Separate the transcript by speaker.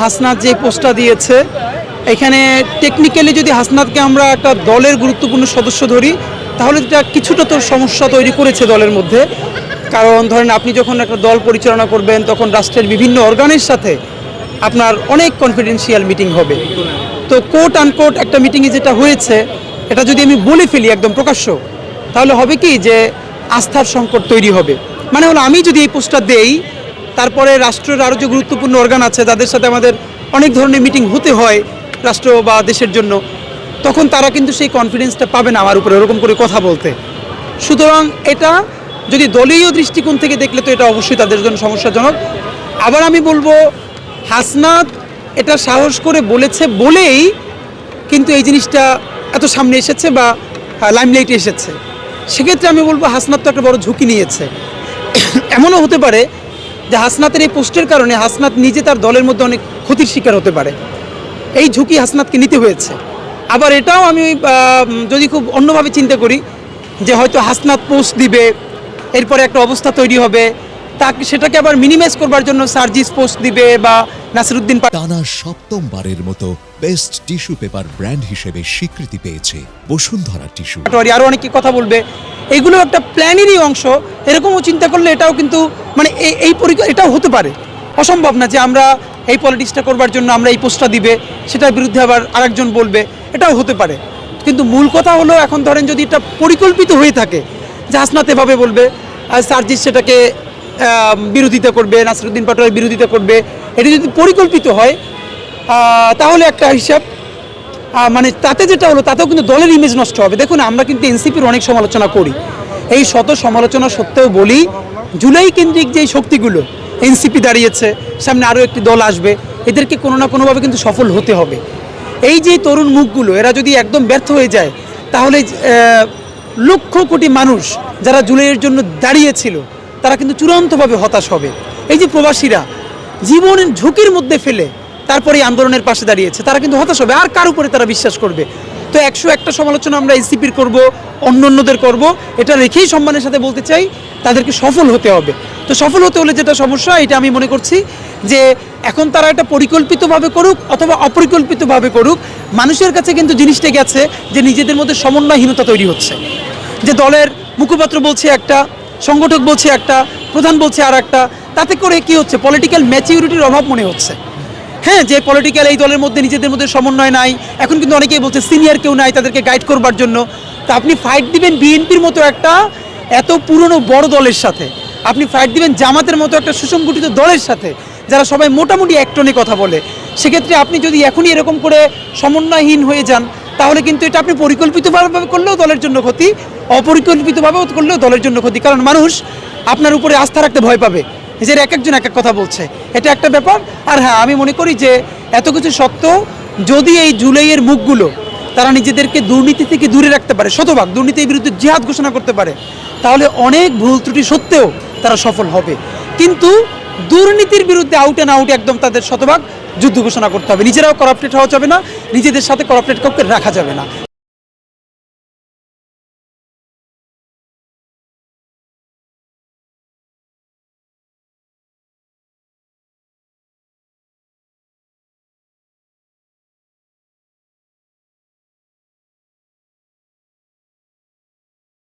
Speaker 1: হাসনাত যে পোস্টটা দিয়েছে, এখানে টেকনিক্যালি যদি হাসনাতকে আমরা একটা দলের গুরুত্বপূর্ণ সদস্য ধরি, তাহলে এটা কিছুটা তোর সমস্যা তৈরি করেছে দলের মধ্যে। কারণ ধরেন আপনি যখন একটা দল পরিচালনা করবেন, তখন রাষ্ট্রের বিভিন্ন অর্গানের সাথে আপনার অনেক কনফিডেন্সিয়াল মিটিং হবে। তো কোট আনকোট একটা মিটিংয়ে যেটা হয়েছে, এটা যদি আমি বলে ফেলি একদম প্রকাশ্য, তাহলে হবে কি যে আস্থার সংকট তৈরি হবে। মানে হলো আমি যদি এই পোস্টটা দেই তারপরে রাষ্ট্রের আরও যে গুরুত্বপূর্ণ অর্গান আছে, তাদের সাথে আমাদের অনেক ধরনের মিটিং হতে হয় রাষ্ট্র বা দেশের জন্য। তখন তারা কিন্তু সেই কনফিডেন্সটা পাবে না আমার উপরে, ওরকম করে কথা বলতে। সুতরাং এটা যদি দলীয় দৃষ্টিকোণ থেকে দেখলে তো এটা অবশ্যই তাদের জন্য সমস্যাজনক। আবার আমি বলব, হাসনাত এটা সাহস করে বলেছে বলেই কিন্তু এই জিনিসটা এত সামনে এসেছে বা লাইমলাইটে এসেছে। সেক্ষেত্রে আমি বলব, হাসনাত তো একটা বড় ঝুঁকি নিয়েছে। এমনও হতে পারে যে হাসনাতের এই পোস্টের কারণে হাসনাত নিজে তার দলের মধ্যে অনেক ক্ষতির শিকার হতে পারে। এই ঝুঁকি হাসনাতকে নিতে হয়েছে। আবার এটাও আমি যদি খুব অন্যভাবে চিন্তা করি যে হয়তো হাসনাত পোস্ট দিবে এরপরে একটা অবস্থা তৈরি হবে তাকে সেটাকে আবার মিনিমাইজ করবার জন্য সার্জিস পোস্ট দিবে বা নাসিরুদ্দিন
Speaker 2: টানা সপ্তমবারের মতো বেস্ট টিস্যু পেপার ব্র্যান্ড হিসেবে স্বীকৃতি পেয়েছে বসুন্ধরা টিস্যু
Speaker 1: আরও অনেকে কথা বলবে। এগুলো একটা প্ল্যানেরই অংশ। এরকমও চিন্তা করলে এটাও কিন্তু মানে এই এই এটাও হতে পারে। অসম্ভব না যে আমরা এই পলিটিক্সটা করবার জন্য আমরা এই পোস্টটা দিবে, সেটার বিরুদ্ধে আবার আরেকজন বলবে, এটাও হতে পারে। কিন্তু মূল কথা হলো এখন ধরেন যদি এটা পরিকল্পিত হয়ে থাকে, যে হাসনাত এভাবে বলবে আর সার্জিস সেটাকে বিরোধিতা করবে, নাসিরুদ্দিন পাটোয়ারি বিরোধিতা করবে, এটা যদি পরিকল্পিত হয় তাহলে একটা হিসাব মানে তাতে যেটা হলো, তাতেও কিন্তু দলের ইমেজ নষ্ট হবে। দেখুন, আমরা কিন্তু এনসিপির অনেক সমালোচনা করি। এই শত সমালোচনা সত্ত্বেও বলি, জুলাই কেন্দ্রিক যেই শক্তিগুলো এনসিপি দাঁড়িয়েছে, সামনে আরও একটি দল আসবে, এদেরকে কোনো না কোনোভাবে কিন্তু সফল হতে হবে। এই যে তরুণ মুখগুলো, এরা যদি একদম ব্যর্থ হয়ে যায়, তাহলে লক্ষ কোটি মানুষ যারা জুলাইয়ের জন্য দাঁড়িয়েছিল, তারা কিন্তু চূড়ান্তভাবে হতাশ হবে। এই যে প্রবাসীরা জীবনের ঝুঁকির মধ্যে ফেলে তারপরে আন্দোলনের পাশে দাঁড়িয়েছে, তারা কিন্তু হতাশ হবে। আর কার উপরে তারা বিশ্বাস করবে? তো একশো একটা সমালোচনা আমরা এসিপির করব অন্য অন্যদের করব। এটা রেখেই সম্মানের সাথে বলতে চাই, তাদেরকে সফল হতে হবে। তো সফল হতে হলে যেটা সমস্যা, এটা আমি মনে করছি যে এখন তারা এটা পরিকল্পিতভাবে করুক অথবা অপরিকল্পিতভাবে করুক, মানুষের কাছে কিন্তু জিনিসটা গেছে যে নিজেদের মধ্যে সমন্বয়হীনতা তৈরি হচ্ছে। যে দলের মুখপাত্র বলছে একটা, সংগঠক বলছে একটা, প্রধান বলছে আর একটা তাতে করে কি হচ্ছে? পলিটিক্যাল ম্যাচিউরিটির অভাব মনে হচ্ছে। হ্যাঁ যে পলিটিক্যাল এই দলের মধ্যে নিজেদের মধ্যে সমন্বয় নাই, এখন কিন্তু অনেকেই বলছে সিনিয়র কেউ নাই, তাদেরকে গাইড করবার জন্য। তা আপনি ফাইট দিবেন বিএনপির মতো একটা এত পুরনো বড় দলের সাথে। আপনি ফাইট দিবেন জামাতের মতো একটা সুসংগঠিত দলের সাথে, যারা সবাই মোটামুটি একটনে কথা বলে। সেক্ষেত্রে আপনি যদি এখনই এরকম করে সমন্বয়হীন হয়ে যান, তাহলে কিন্তু এটা আপনি পরিকল্পিতভাবে করলেও দলের জন্য ক্ষতি অপরিকল্পিতভাবে করলেও দলের জন্য ক্ষতি। কারণ মানুষ আপনার উপরে আস্থা রাখতে ভয় পাবে। যে এক একজন এক এক কথা বলছে। এটা একটা ব্যাপার। আর হ্যাঁ আমি মনে করি যে এত কিছু সত্ত্বেও যদি এই জুলাইয়ের মুখগুলো তারা নিজেদেরকে দুর্নীতি থেকে দূরে রাখতে পারে, শতভাগ দুর্নীতির বিরুদ্ধে জিহাদ ঘোষণা করতে পারে, তাহলে অনেক ভুল ত্রুটি সত্ত্বেও তারা সফল হবে। কিন্তু দুর্নীতির বিরুদ্ধে আউট অ্যান্ড আউট একদম তাদের শতভাগ যুদ্ধ ঘোষণা করতে হবে। নিজেরাও করাপ্টেড হওয়া যাবে না, নিজেদের সাথে করাপ্টেড কাউকে রাখা যাবে না।